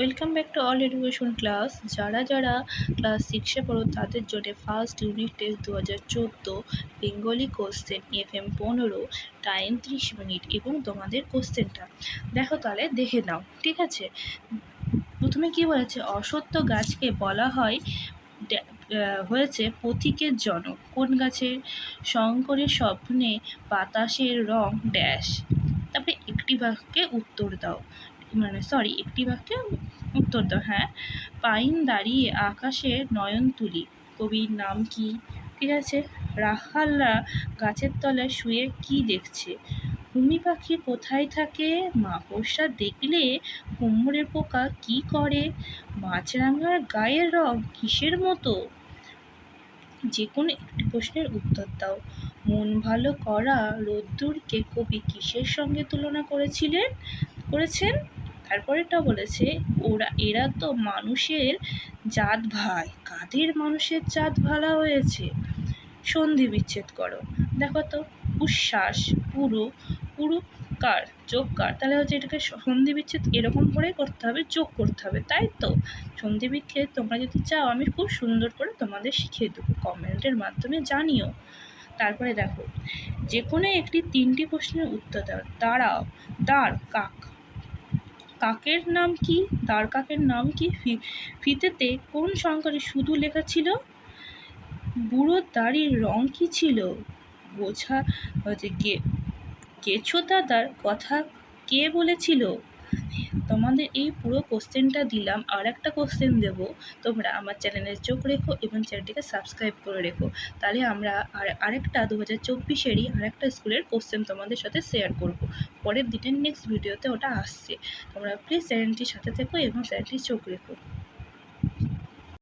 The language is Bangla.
Welcome back to all education class যারা যারা ক্লাস সিক্সে পড়ো, তাদের জন্য ফার্স্ট ইউনিট টেস্ট দু হাজার চোদ্দ বেঙ্গলি কোশ্চেন এফ এম পনেরো টাইম ত্রিশ মিনিট এবং তোমাদের কোশ্চেনটা দেখো তাহলে, দেখে নাও, ঠিক আছে? প্রথমে কি বলেছে? অসত্য গাছকে বলা হয় হয়েছে পথিকের জনক। কোন গাছের? শঙ্করের স্বপ্নে বাতাসের রং ড্যাশ। তারপরে একটি বাক্যে উত্তর দাও। মানে সরি একটি বাক্যে উত্তর দাও। হ্যাঁ পাইন দাঁড়িয়ে আকাশে নয়ন তুলি। কবির নাম কি? ঠিক আছে, রাখালরা গাছের তলায় শুয়ে কি দেখছে? হুমি পাখি কোথায় থাকে? মাকড়সা দেখলে কুমড়োর পোকা কি করে? মাছরাঙার গায়ের রং কিসের মতো? যে কোনো একটি প্রশ্নের উত্তর দাও। মন ভালো করা রোদ্দুরকে কবি কিসের সঙ্গে তুলনা করেছিলেন? করেছেন? তারপরেটা বলেছে, ওরা, এরা তো মানুষের জাত ভাই, কাদের মানুষের জাত ভালা হয়েছে? সন্ধি বিচ্ছেদ করো। দেখো তো, উচ্ছ্বাস, পুরো পুরো কার? যোগ কার? তাহলে হচ্ছে এটাকে সন্ধি বিচ্ছেদ এরকম করেই করতে হবে, যোগ করতে হবে, তাই তো? সন্ধি বিচ্ছেদ তোমরা যদি চাও, আমি খুব সুন্দর করে তোমাদের শিখিয়ে দেবো কমেন্টের মাধ্যমে জানিও। তারপরে দেখো যে কোনো একটি তিনটি প্রশ্নের উত্তর দাও, দাঁড়াও, দাঁড়, কাক। কাকের নাম কি? তার কাকের নাম কি? ফিতেতে কোন সংখ্যাটি শুধু লেখা ছিল? বুড়ো দাড়ির রং কি ছিল? বোঝা হচ্ছে কে গেছো দাদার কথা কে বলেছিল? তোমাদের এই পুরো কোশ্চেনটা দিলাম, আর একটা কোশ্চেন দেবো। তোমরা আমার চ্যানেলে চোখ রেখো এবং চ্যানেলটিকে সাবস্ক্রাইব করে রেখো। তাহলে আমরা আর আরেকটা দু হাজার চব্বিশেরই আরেকটা স্কুলের কোশ্চেন তোমাদের সাথে শেয়ার করব। পরের দিনের নেক্সট ভিডিওতে ওটা আসছে। তোমরা প্লিজ চ্যানেলটির সাথে থেকো এবং চ্যানেলটির চোখ রেখো।